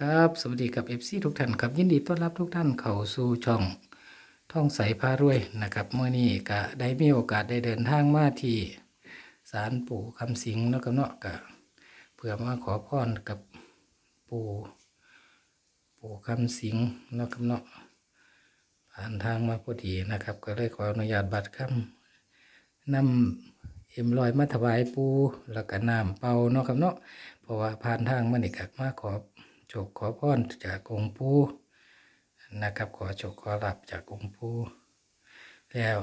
ครับ สวัสดีกับเอฟซีทุกท่านครับ ยินดีต้อนรับทุกท่านเข้าสู่ช่องท่องใสพารวยนะครับเมื่อนี้ก็ได้มีโอกาสได้เดินทางมาที่ศาลปู่คำสิงห์เนะครับเนาะก็เพื่อมาขอพรกับปู่ปู่คำสิงห์เนะครับเนาะผ่านทางมาพอดีนะครับ ก็เลยขออนุญาตบัตรคำนำเอ็มลอยมาถวายปูแล้วก็น้ำเป่าเนาะครับเนาะเพราะว่าผ่านทางมันนี่ก็มาขอ ชคขอพรจากองค์ปู่นะครับ ขอโชคขอรับจากองค์ปู่แล้ว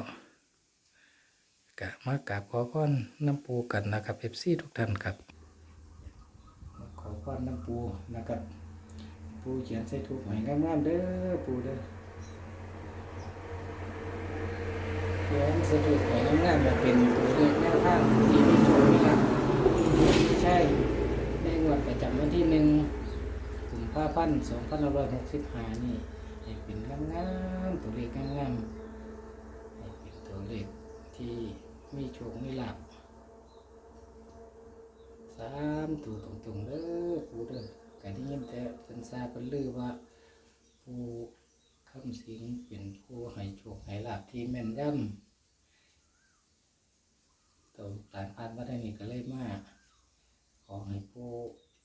ก็มากราบขอพรน้ำปูกันนะครับเอฟซีทุกท่านครับ ขอพรน้ำปูนะครับ ปูเขียนใส่ถูกหม่งามๆเด้อปูเด้อเขียนใส่ถูกหม่งามๆแบบเป็นตัวเลขแนวทางที่มีโชคมีลาภใช่ในงวดประจำวันที่หนึ่ง ภาพันสองพันร้อยหกสิบห้านี่ให้เป็นงามๆตัวเลขงามๆให้เป็นตัวเลขที่มีโชคมีลาภสามตัวตรงๆเด้อปูเด้อการที่ยินแต่เป็นซาเป็นลือว่าปูคำสิงเป็นผู้ให้โชคให้ลาภที่แม่นยำตัวหลานพานมาได้นี่ก็เลยมากขอให้ผู้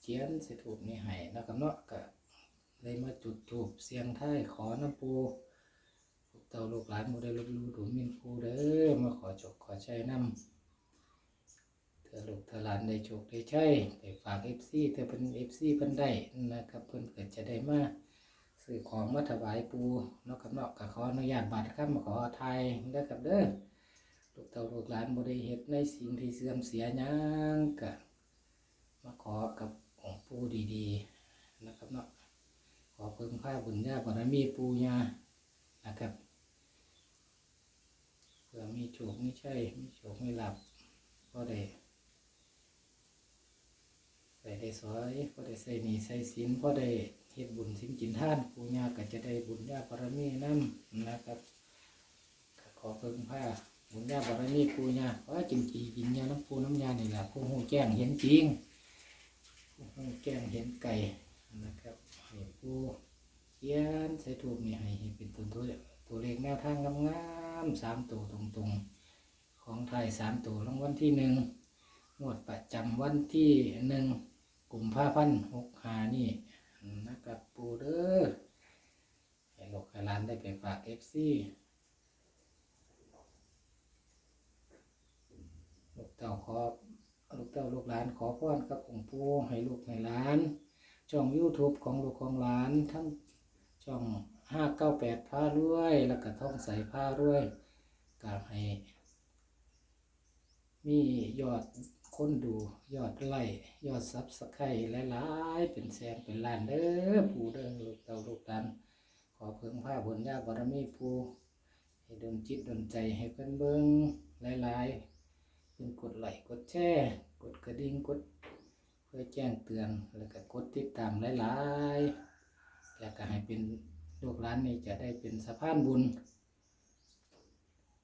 เจียนสิถูกนี่ให้นะครับเนาะก็เลยมาจุดถูกเสียงไทยขอน้ำปูพวกเต่าลูกหลานโมได้ลบหลูดูหมินปูเด้อมาขอจกขอใช้น้ำเธอลูกเธอหลานได้โชคได้ใช้ไปฝากเอฟซีเธอเป็นเอฟซีเพิ่นได้นะครับเพิ่นเกิดจะได้มาซื้อของมาถวายปูนาะครับเนาะก็ขออนุญาตบัตรครับมาขอไทยเด้อครับเด้อลูกเต่าลูกหลานโมได้เฮ็ดในสิ่งที่เสื่อมเสียยังกะมาขอกับ องปูดีๆนะครับเนาะขอเพิ่มผ้าบุญญาบารมีปู่ย่านะครับเพื่อมีโชคมีชัยมีโชคมีหลับก็ได้ใส่ได้สอยก็ได้ใส่หนีใส่สินก็ได้เฮ็ดบุญสินกินท่านปู่ย่าก็จะได้บุญญาบารมีนั่นนะครับขอเพิ่มผ้าบุญญาบารมีปู่ย่าว่าจริงจีกินยาน้ำปูน้ำยานี่แหละผู้หูแจ้งเห็นจริง แก้งเห็นไก่นะครับให้ผู้เขียนใส่ถูกนี่ให้เห็นเป็นตัวตัวตัวเลขแนวทางงามๆสามตัวตรงๆ ของไทยสามตัวรางวัลที่หนึ่งงวดประจำวันที่หนึ่งกลุ่มผ้าพันหกหานี่นะครับปูเด้อให้ลูกให้หลานได้ไปฝากเอฟซีลูกเต่าขอ ลูกเต้าลูกหลานขอพรกับองค์ปู่ให้ลูกให้หลานช่อง YouTube ของลูกของหลานทั้งช่อง598พารวย แล้วก็ท่องใส่พารวยก็ให้ มียอดคนดูยอดไลค์ยอดซับสไครต์หลายๆ เป็นแสนเป็นล้านเด้อปู่เด้อลูกเต้าลูกหลานขอเพิ่งผ้าบุญญาบารมีปู่ให้ดลจิตดลใจให้เพิ่นเบิ่งหลายๆ เป็นกดไลค์กดแชร์กดกระดิ่งกด เพื่อแจ้งเตือนแล้วก็กดติดตามหลายๆแล้วก็ให้เป็นลูกหลานนี่จะได้เป็นสะพานบุญ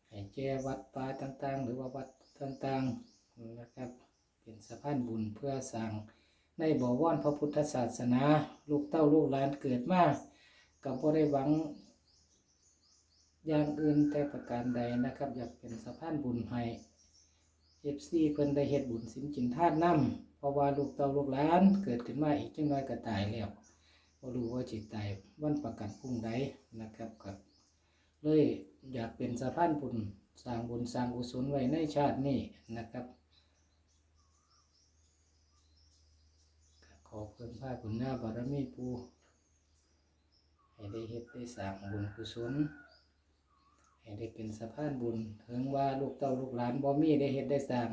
ให้แก้วัดป่าต่างๆ หรือว่าวัดต่างๆนะครับ เป็นสะพานบุญเพื่อสร้างในบ่อว่อนพระพุทธศาสนา ลูกเต้าลูกหลานเกิดมากับบ่ได้หวังอย่างอื่นแต่ประการใดนะครับ อยากเป็นสะพานบุญให้ เอฟซีเพิ่นได้เฮ็ดบุญสินกินทานนํเพราะว่าลูกเต้าลูกหลานเกิดขึ้นมาอีกจังน้อยก็ตายแล้วบ่รู้ว่าจิตตายวันประกันพรุ่งใดนะครับก็เลยอยากเป็นสะพานบุญสร้างบุญสร้างกุศลไว้ในชาตินี้นะครับขอเพิ่มพาบุญหน้าบารมีปูให้ได้เฮ็ดได้สร้างบุญกุศล ให้ได้เป็นสะพานบุญถึงว่าลูกเต้าลูกหลานบ่มีได้เฮ็ดได้สร้าง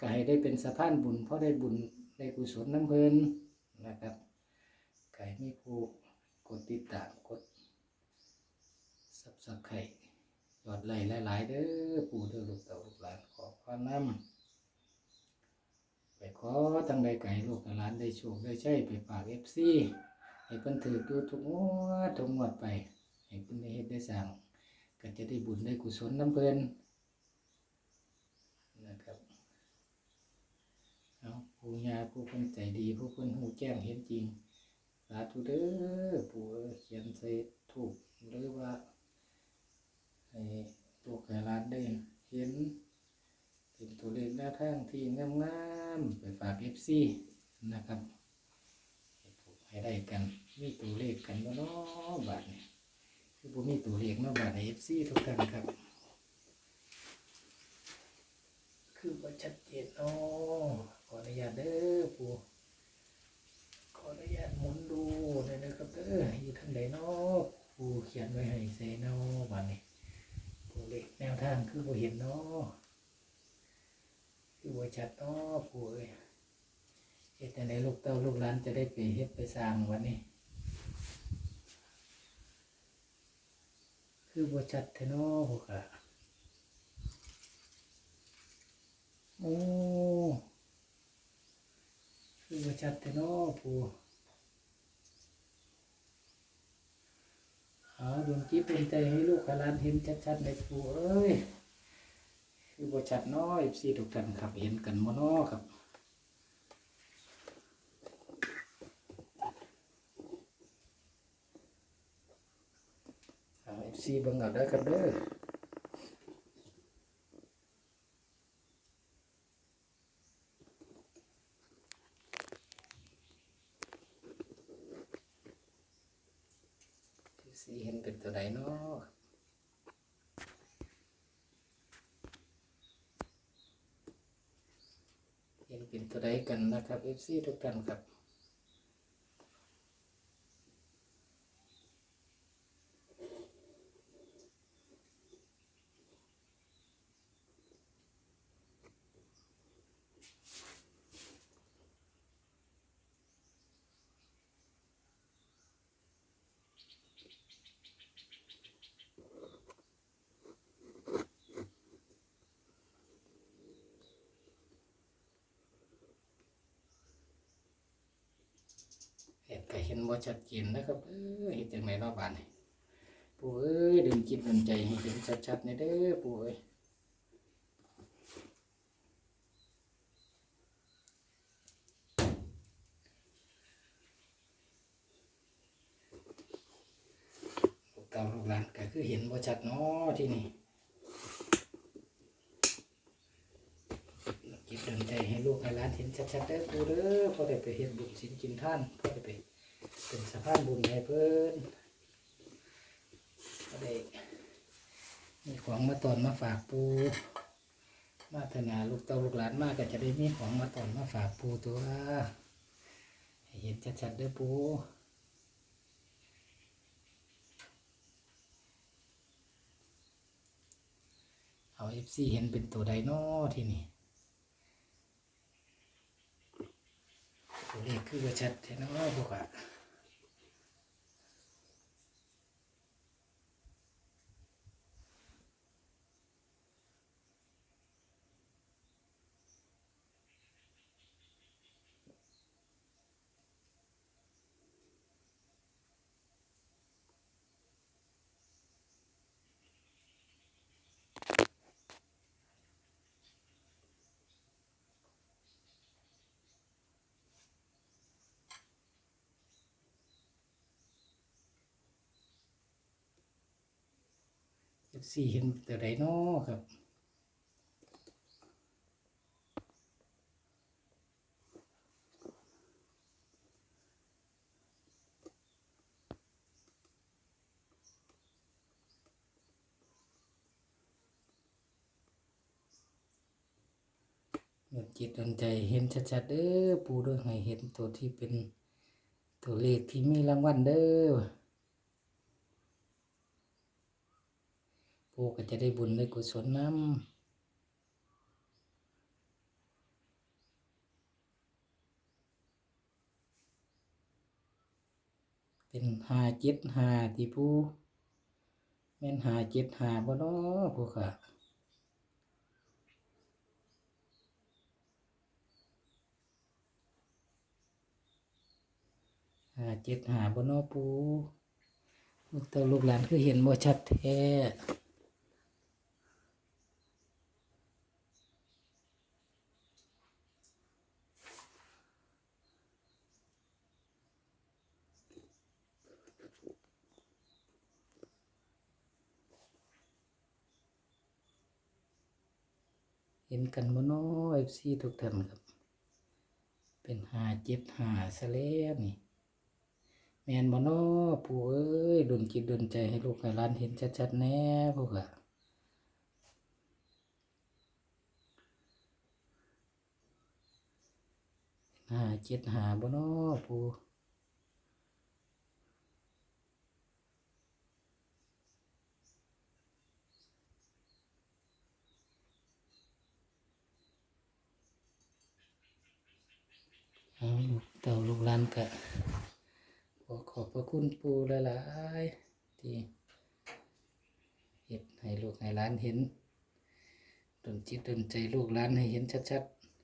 ก็ให้ได้เป็นสะพานบุญ เพราะได้บุญได้กุศลน้ำเพลินนะครับก็ให้มีผู้กดติดตามกดซับสไครต์ยอดไลค์หลาย ๆ เด้อปู่เด้อลูกเต้าลูกหลานขอความนำไปขอจังใดไก่ลูกหลานได้โชคได้ใช้ไปฝากเอฟซีให้เพิ่นถือดูทุกงวดทุกงวดไป ให้เพิ่นได้เฮ็ดได้สร้าง ก็จะได้บุญได้กุศลน้ำเพลินนะครับเอาผู้ยาผู้คนใจดี ผู้คนหูแจ้งเห็นจริงสาธุเด้อปู่เอ้เขียนใส่ถูกหรือว่าให้ลูกให้านได้เห็นเป็นตัวเลขหน้าทางที่งามๆไปฝาก FC นะครับให้ได้กัน มีตัวเลขกันบ่เนาะบาดนี้ คือบ่มีตัวเลขเนาะบาดให้ FC ทุกท่านครับ คือบ่าชัดเจนเนาะขออนุญาตเด้อปู่ขออนุญาตหมุนดูหน่อยนะครับเด้ออยู่ทางไหนเนาะผู้เขียนไว้ให้เซเนาะบัดนี้ตัวเลขแนวทางคือบ่เห็นเนาะคือบ่าชัดเนาะผู้เอ้ยเฮ็ดจังไดลูกเต้าลูกหลานจะได้ไปเฮ็ดไปสร้างวันนี้ คือบชัดแท้นาะพวกอะโอ้คือว่าชัดแต่น้อผู้เอาดวงจิตดวงใจให้ลูกหลานเห็นชัดๆในผู้เอ้ยคือว่าชัดน้อยสี่ทุกท่านครับเห็นกันมน้อครับเอาเอฟ ซีเบิ่งเอาได้อครับเด้อสีเห็นเป็นตัวใดเนาะเห็นเป็นตัวใดกันนะครับ FC ทุกท่านครับ เห็นก็เห็นว่าชัดเจนนะครับเออเห็นจังไหนเนอกบ้านนี่ปู่เอ้ยดึงจิตดึงใจให้เห็นชัดๆในเด้อปู่เอ้ยลูกเต่าลูกหลานก็คือเห็นว่าชัดเนาะที่นี่จิตดึงใจให้ลูกให้หลานเห็นชัดๆเด้อปู่เด้อพอได้ไปเห็นบุญศีลกินท่านพอได้ไป เป็นสะพานบุญให้เพิ่นก็ได้มีของมาตอนมาฝากปูมาธนาลูกเต้าลูกหลานมากก็จะได้มีของมาตอนมาฝากปูตัวเห็นชัดๆเด้อปูเอาเอฟซีเห็นเป็นตัวใดโนอที่นี่ตัวเลขคือชัดแท้เนอพวกอะ เอฟซีเห็นแต่ใดน้อครับเงินจิตดนใจเห็นชัดๆเด้อปูด้อให้เห็นตัวที่เป็นตัวเลขที่มีรางวัลเด้อ ผู้ก็จะได้บุญได้กุศลน้ำเป็นหาเจ็ดหาที่ผู้แม่นหาเจ็ดหาบ่เนาะผู้ค่ะหาเจ็ดหาบ่เนาะปูลูกเต้าลูกหลานคือเห็นบ่ชัดแท้ ห็นกันบ่น้อเอฟซีทุกท่านครับ เป็นหาเจ็ดหาซะแล้วนี่แมนบ่น้อปู่เอ้ยดลจิตดลใจให้ลูกให้หลานเห็นชัดๆแน่พวกอะหาเจ็ดหาบ่น้อปู่ เอาลูกเต่าลูกลานกะขอขอบพระคุณปู่หลายๆที่เห็ดให้ลูกให้หลานเห็นดนจิตดนใจลูกหลานให้เห็นชัด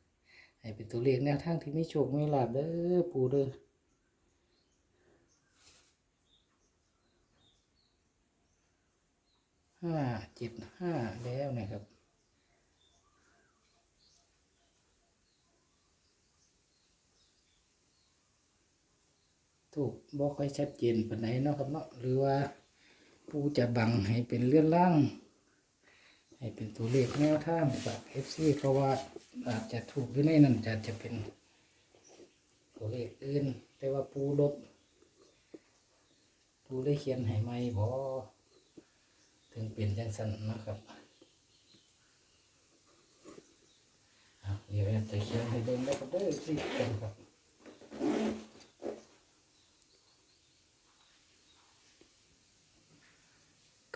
ๆ ให้เป็นตัวเลขแนวทางที่ไมีโชคไมีลาภเด้อปู่เด้อห้าเจ็ดห้าแล้วนะครับ ถูกบ่ค่อยชัดเจนปานใดเนาะครับเนาะหรือว่าผู้จะบังให้เป็นเลื่อนล่าง ให้เป็นตัวเลขแนวทางฝาก FC เพราะว่าอาจจะถูกหรือในนั้นจะจะเป็นตัวเลขอื่น แต่ว่าปูลบปูได้เขียนให้ไหมบ่ถึงเป็นจังสันนะครับเอาเดี๋ยวจะเขียนให้เบิ่งได้ก็ได้สิครับ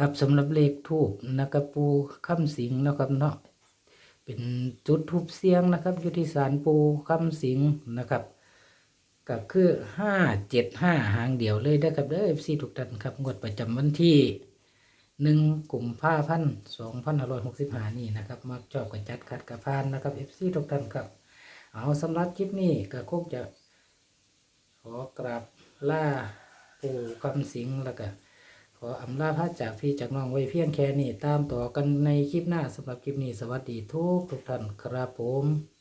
กับสำหรับเลขทูบนะครับปูคำสิงนะครับเนาะเป็นจุดทูบเสียงนะครับอยู่ที่ศาลปูคำสิงนะครับก็คือห้าเจ็ดห้าหางเดียวเลยนะครับเด้อเอฟซีทุกท่านครับงวดประจำวันที่หนึ่งกลุ่มผ้าพันสองพันห้าร้อยหกสิบห้านี่นะครับมาจอบกับจัดขัดกับพานนะครับเอฟซีทุกท่านครับเอาสำหรับคลิปนี้ก็คงจะขอกราบล่าปู่คำสิงแล้วก็ข ออำลาพระจากพี่จากน้องไว้เพียงแค่นี้ตามต่อกันในคลิปหน้าสำหรับคลิปนี้สวัสดีทุกทุกท่านครับผม